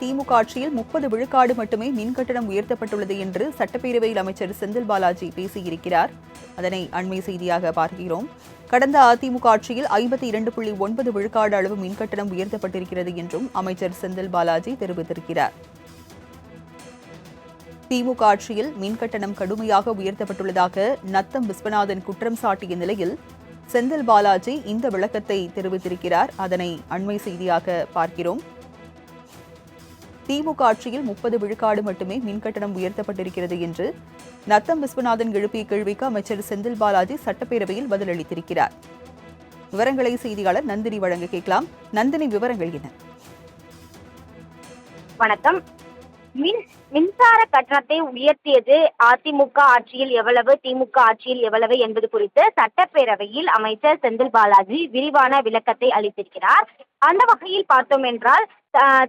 திமுக ஆட்சியில் முப்பது விழுக்காடு மட்டுமே மின் கட்டணம் உயர்த்தப்பட்டுள்ளது என்று சட்டப்பேரவையில் அமைச்சர் செந்தில் பாலாஜி பேசியிருக்கிறார். அதனை அண்மை செய்தியாக பார்க்கிறோம். கடந்த அதிமுக ஆட்சியில் ஐம்பத்தி இரண்டு புள்ளி ஒன்பது விழுக்காடு அளவு மின்கட்டணம் உயர்த்தப்பட்டிருக்கிறது என்றும் அமைச்சர் செந்தில் பாலாஜி தெரிவித்திருக்கிறார். திமுக ஆட்சியில் மின்கட்டணம் கடுமையாக உயர்த்தப்பட்டுள்ளதாக நத்தம் விஸ்வநாதன் குற்றம் சாட்டிய நிலையில் செந்தில் பாலாஜி இந்த விளக்கத்தை தெரிவித்திருக்கிறார். அதனை அண்மை செய்தியாக பார்க்கிறோம். திமுக ஆட்சியில் முப்பது விழுக்காடு மட்டுமே மின் கட்டணம் உயர்த்தப்பட்டிருக்கிறது என்று நத்தம் விஸ்வநாதன் எழுப்பிய கேள்விக்கு அமைச்சர் செந்தில் பாலாஜி சட்டப்பேரவையில் பதிலளித்திருக்கிறார் விவரங்களை செய்தியாளர் நந்தினி வழங்க கேட்கலாம். நந்தினி விவரங்கள் என்ன? வணக்கம். மின் மின்சார கட்டணத்தை உயர்த்தியது அதிமுக ஆட்சியில் எவ்வளவு திமுக ஆட்சியில் எவ்வளவு என்பது குறித்து சட்டப்பேரவையில் அமைச்சர் செந்தில் பாலாஜி விரிவான விளக்கத்தை அளித்திருக்கிறார். அந்த வகையில் பார்த்தோம் என்றால்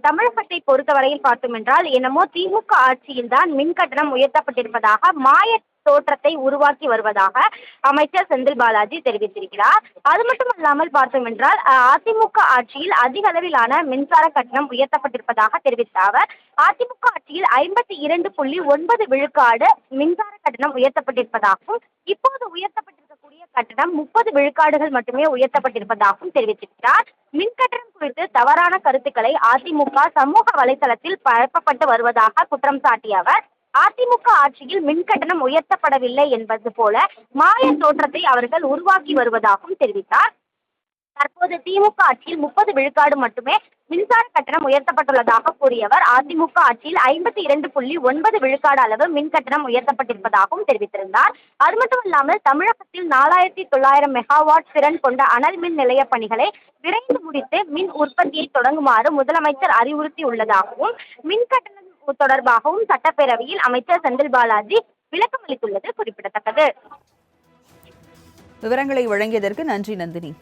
தமிழகத்தை பொறுத்தவரையில் பார்த்தோம் என்றால் என்னமோ திமுக ஆட்சியில் தான் மின் கட்டணம் உயர்த்தப்பட்டிருப்பதாக மாய தோற்றத்தை உருவாக்கி வருவதாக அமைச்சர் செந்தில் பாலாஜி தெரிவித்திருக்கிறார். அது மட்டும் இல்லாமல் பார்த்தோம் என்றால் அதிமுக ஆட்சியில் அதிக அளவிலான மின்சார கட்டணம் உயர்த்தப்பட்டிருப்பதாக தெரிவித்த அவர் அதிமுக ஆட்சியில் ஐம்பத்தி இரண்டு புள்ளி ஒன்பது விழுக்காடு மின்சார கட்டணம் உயர்த்தப்பட்டிருப்பதாகவும் இப்போது உயர்த்தப்பட்ட கட்டணம் முப்பது விழுக்காடுகள் மட்டுமே உயர்த்தப்பட்டிருப்பதாகவும் தெரிவித்திருக்கிறார். மின் கட்டணம் குறித்து தவறான கருத்துக்களை அதிமுக சமூக வலைதளத்தில் பரப்பப்பட்டு வருவதாக குற்றம் சாட்டிய அவர் அதிமுக ஆட்சியில் மின் கட்டணம் உயர்த்தப்படவில்லை என்பது போல மாய தோற்றத்தை அவர்கள் உருவாக்கி வருவதாகவும் தெரிவித்தார். தற்போது திமுக ஆட்சியில் முப்பது விழுக்காடு மட்டுமே மின்சார கட்டணம் உயர்த்தப்பட்டுள்ளதாக கூறியவர். அதிமுக ஆட்சியில் ஐம்பத்தி இரண்டு புள்ளி ஒன்பது விழுக்காடு அளவு மின் கட்டணம் உயர்த்தப்பட்டிருப்பதாகவும் தெரிவித்திருந்தார். அது மட்டும் இல்லாமல் தமிழகத்தில் நாலாயிரத்தி தொள்ளாயிரம் மெகாவாட் திறன் கொண்ட அனல் மின் நிலைய பணிகளை விரைந்து முடித்து மின் உற்பத்தியை தொடங்குமாறு முதலமைச்சர் அறிவுறுத்தியுள்ளதாகவும் மின் கட்டணம் தொடர்பாகவும் சட்டப்பேரவையில் அமைச்சர் செந்தில் பாலாஜி விளக்கம் அளித்துள்ளது குறிப்பிடத்தக்கது. விவரங்களை வழங்கியதற்கு நன்றி நந்தினி.